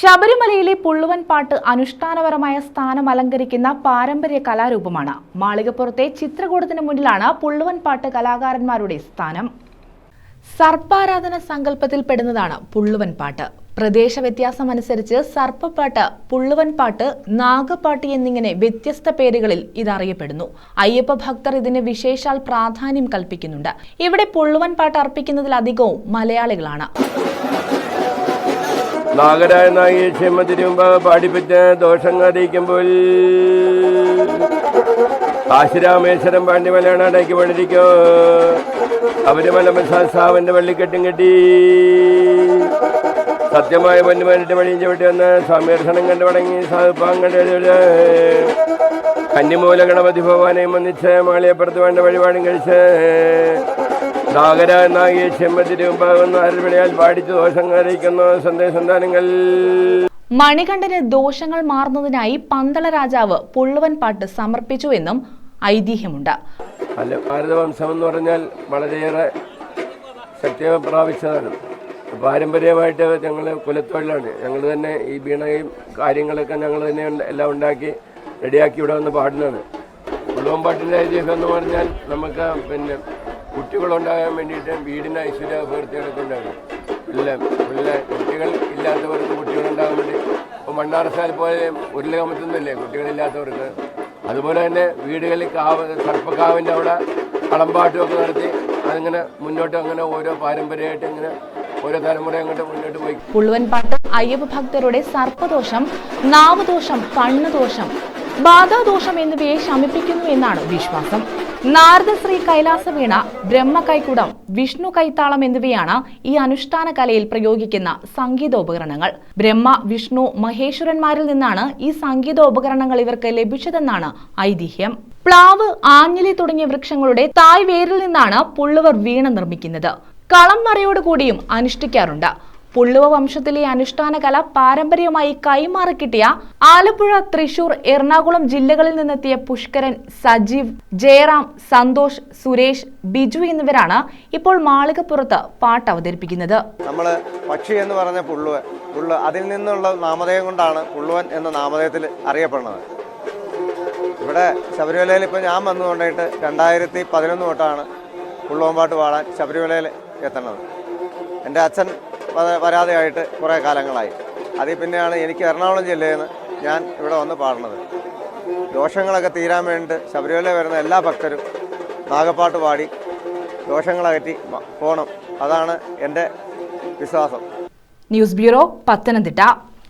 ശബരിമലയിലെ പുള്ളുവൻ പാട്ട് അനുഷ്ഠാനപരമായ സ്ഥാനം അലങ്കരിക്കുന്ന പാരമ്പര്യ കലാരൂപമാണ്. മാളികപ്പുറത്തെ ചിത്രകൂടത്തിന് മുന്നിലാണ് പുള്ളുവൻ പാട്ട് കലാകാരന്മാരുടെ സ്ഥാനം. സർപ്പാരാധന സങ്കല്പത്തിൽ പെടുന്നതാണ് പുള്ളുവൻ പാട്ട്. പ്രദേശ വ്യത്യാസം അനുസരിച്ച് സർപ്പപ്പാട്ട് പുള്ളുവൻ പാട്ട് നാഗപ്പാട്ട് എന്നിങ്ങനെ വ്യത്യസ്ത പേരുകളിൽ ഇതറിയപ്പെടുന്നു. അയ്യപ്പ ഭക്തർ ഇതിന് വിശേഷാൽ പ്രാധാന്യം കൽപ്പിക്കുന്നുണ്ട്. ഇവിടെ പുള്ളുവൻ പാട്ട് അർപ്പിക്കുന്നതിലധികവും മലയാളികളാണ്. നാഗരായ നായി ക്ഷമ തിരുമ്പ പാടിപ്പറ്റ ദോഷം അറിയിക്കുമ്പോൾ കാശിരാമേശ്വരം പാണ്ഡ്യമലയാണ് അടയ്ക്ക് പണിരിക്കോ അവർ മലമസാവന്റെ വള്ളിക്കെട്ടും കെട്ടി. സത്യമായ പൊന്നുമാനിട്ട് വഴിയും ചവിട്ടി വന്ന് സ്വാമിദർശനം കണ്ടു മടങ്ങി സാധുപ്പാങ്കണ്ട് കന്നിമൂല ഗണപതി ഭഗവാനെയും വന്നിച്ച് മാളിയപ്പുറത്ത് വേണ്ട വഴിപാടും കഴിച്ച് നാഗര നാഗിയെ ചെമ്മതിരുമ്പാകുന്ന അരവിളിയാൽ പാടിച്ച് ദോഷം അറിയിക്കുന്ന സന്ദേശന്താനങ്ങൾ മണികണ്ഠന് ദോഷങ്ങൾ മാറുന്നതിനായി പന്തള രാജാവ് പുള്ളുവൻ പാട്ട് സമർപ്പിച്ചു എന്നും ഐതിഹ്യമുണ്ട്. അല്ല ഭാരതവംശം എന്ന് പറഞ്ഞാൽ വളരെയേറെ ശക്തി പ്രാപിച്ചതാണ്. പാരമ്പര്യമായിട്ട് ഞങ്ങൾ കുലത്തൊഴിലാണ്. ഞങ്ങൾ തന്നെ ഈ വീണയും കാര്യങ്ങളൊക്കെ ഞങ്ങൾ തന്നെ എല്ലാം ഉണ്ടാക്കി റെഡിയാക്കി ഇവിടെ വന്ന് പാടുന്നതാണ്. പാട്ടിന്റെ ഐതിഹ്യം എന്ന് പറഞ്ഞാൽ നമുക്ക് പിന്നെ കുട്ടികളുണ്ടാകാൻ വേണ്ടിയിട്ട് വീടിന് ഐശ്വര്യ അഭ്യർത്ഥികളൊക്കെ ഉണ്ടാകും ഇല്ല കുട്ടികൾ ഇല്ലാത്തവർക്ക് കുട്ടികളുണ്ടാകാൻ വേണ്ടി. ഇപ്പോൾ മണ്ണാറസാൽ പോലെ ഉരുളകമത്തുന്നില്ലേ കുട്ടികളില്ലാത്തവർക്ക്? അതുപോലെ തന്നെ വീടുകളിൽ കാവ് സർപ്പക്കാവിന്റെ അവിടെ കളമ്പാട്ടുമൊക്കെ നടത്തി അതിങ്ങനെ മുന്നോട്ട് അങ്ങനെ ഓരോ പാരമ്പര്യമായിട്ട് ഇങ്ങനെ ഓരോ തലമുറ അങ്ങോട്ട് മുന്നോട്ട് പോയി. പുള്ളുവൻ അയ്യപ്പ ഭക്തരുടെ സർപ്പദോഷം നാവദോഷം കണ്ണുദോഷം ബാധാദോഷം എന്നിവയെ ശമിപ്പിക്കുന്നു എന്നാണ് വിശ്വാസം. നാരദശ്രീ കൈലാസ വീണ ബ്രഹ്മ കൈക്കുടം വിഷ്ണു കൈത്താളം എന്നിവയാണ് ഈ അനുഷ്ഠാന കലയിൽ പ്രയോഗിക്കുന്ന സംഗീതോപകരണങ്ങൾ. ബ്രഹ്മ വിഷ്ണു മഹേശ്വരന്മാരിൽ നിന്നാണ് ഈ സംഗീതോപകരണങ്ങൾ ഇവർക്ക് ലഭിച്ചതെന്നാണ് ഐതിഹ്യം. പ്ലാവ് ആഞ്ഞലി തുടങ്ങിയ വൃക്ഷങ്ങളുടെ തായ് വേരിൽ നിന്നാണ് പുള്ളുവർ വീണ നിർമ്മിക്കുന്നത്. കളം മറയോടുകൂടിയും അനുഷ്ഠിക്കാറുണ്ട്. പുള്ളുവ വംശത്തിലെ അനുഷ്ഠാന കല പാരമ്പര്യമായി കൈമാറിക്കിട്ടിയ ആലപ്പുഴ തൃശൂർ എറണാകുളം ജില്ലകളിൽ നിന്നെത്തിയ പുഷ്കരൻ സജീവ് ജയറാം സന്തോഷ് സുരേഷ് ബിജു എന്നിവരാണ് ഇപ്പോൾ മാളികപ്പുറത്ത് പാട്ട് അവതരിപ്പിക്കുന്നത്. നമ്മൾ പക്ഷി എന്ന് പറഞ്ഞ പുള്ളുവൻ പുള്ളു അതിൽ നിന്നുള്ള നാമധേയം കൊണ്ടാണ് പുള്ളുവൻ എന്ന നാമധേയത്തിൽ അറിയപ്പെടുന്നത്. ഇവിടെ ശബരിമലയിൽ ഇപ്പോൾ ഞാൻ വന്നു കൊണ്ടിട്ട് രണ്ടായിരത്തി പതിനൊന്ന് തൊട്ടാണ് പുള്ളുവൻ പാട്ട് പാടാൻ ശബരിമലയിൽ എത്തണത് എന്റെ അച്ഛൻ വരാതെയായിട്ട് കുറേ കാലങ്ങളായി. അതിൽ പിന്നെയാണ് എനിക്ക് എറണാകുളം ജില്ലയിൽ നിന്ന് ഞാൻ ഇവിടെ വന്ന് പാടുന്നത്. ദോഷങ്ങളൊക്കെ തീരാൻ വേണ്ടി ശബരിമല വരുന്ന എല്ലാ ഭക്തരും നാഗപ്പാട്ട് പാടി ദോഷങ്ങളകറ്റി പോകണം അതാണ് എന്റെ വിശ്വാസം. News bureau Pathanamthitta.